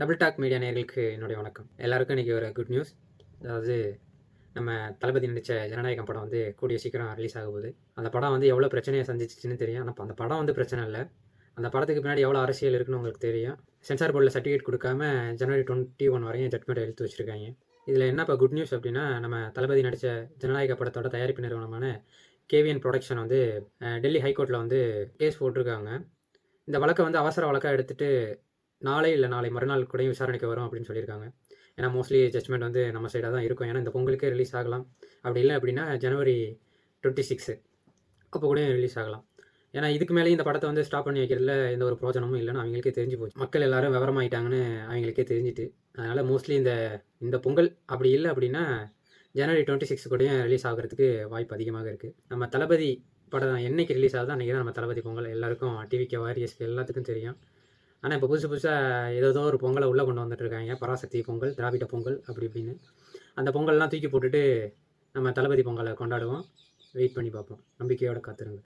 Double talk media நேர்களுக்கு என்னுடைய வணக்கம். எல்லாருக்கும் இன்றைக்கி ஒரு குட் நியூஸ் அதாவது நம்ம தளபதி நடித்த ஜனநாயகம் படம் வந்து கூடிய சீக்கிரம் ரிலீஸ் ஆக போகுது. அந்த படம் வந்து எவ்வளோ பிரச்சனையை சந்திச்சிச்சுன்னு தெரியும். ஆனால் அந்த படம் வந்து பிரச்சனை இல்லை. அந்த படத்துக்கு பின்னாடி எவ்வளோ அரசியல் இருக்குன்னு உங்களுக்கு தெரியும். சென்சார் போர்டில் சர்டிஃபிகேட் கொடுக்காம ஜனவரி டுவெண்ட்டி ஒன் வரையும் ஜட்மெண்ட் எழுத்து வச்சுருக்காங்க. இதில் என்ன இப்போ குட் நியூஸ் அப்படின்னா நம்ம தளபதி நடித்த ஜனநாயக படத்தோட தயாரிப்பு நிறுவனமான கேவிஎன் ப்ரொடக்ஷன் வந்து டெல்லி ஹைகோர்ட்டில் வந்து கேஸ் போட்டிருக்காங்க. இந்த வழக்கை வந்து அவசர வழக்காக எடுத்துகிட்டு நாளை இல்லை நாளை மறுநாள் கூட விசாரணைக்கு வரும் அப்படின்னு சொல்லியிருக்காங்க. ஏன்னா மோஸ்ட்லி ஜட்மெண்ட் வந்து நம்ம சைடாக தான் இருக்கும். ஏன்னா இந்த பொங்கலுக்கே ரிலீஸ் ஆகலாம். அப்படி இல்லை அப்படின்னா ஜனவரி டுவெண்ட்டி சிக்ஸு அப்போ கூட ரிலீஸ் ஆகலாம். ஏன்னா இதுக்கு மேலே இந்த படத்தை வந்து ஸ்டாப் பண்ணி வைக்கிறதுல எந்த ஒரு பிரோஜனமும் இல்லைன்னு அவங்களுக்கே தெரிஞ்சு போச்சு. மக்கள் எல்லாரும் விவரமாயிட்டாங்கன்னு அவங்களுக்கே தெரிஞ்சுட்டு அதனால் மோஸ்ட்லி இந்த இந்த பொங்கல் அப்படி இல்லை அப்படின்னா ஜனவரி டுவெண்ட்டி சிக்ஸ் கூடயும் ரிலீஸ் ஆகிறதுக்கு வாய்ப்பு அதிகமாக இருக்குது நம்ம தளபதி படம் என்னைக்கு ரிலீஸ் ஆகுதோ அன்றைக்கி தான் நம்ம தளபதி பொங்கல். எல்லாருக்கும் டிவிக்கு வாரியஸ்க்கு எல்லாத்துக்கும் தெரியும். ஆனால் இப்போ புதுசு புதுசாக ஏதோ ஒரு பொங்கலை உள்ளே கொண்டு வந்துட்டு இருக்காங்க பராசக்தி பொங்கல் திராவிட பொங்கல் அப்படி இப்படின்னு. அந்த பொங்கல்லாம் தூக்கி போட்டுட்டு நம்ம தளபதி பொங்கலை கொண்டாடுவோம். வெயிட் பண்ணி பார்ப்போம். நம்பிக்கையோடு காத்திருங்க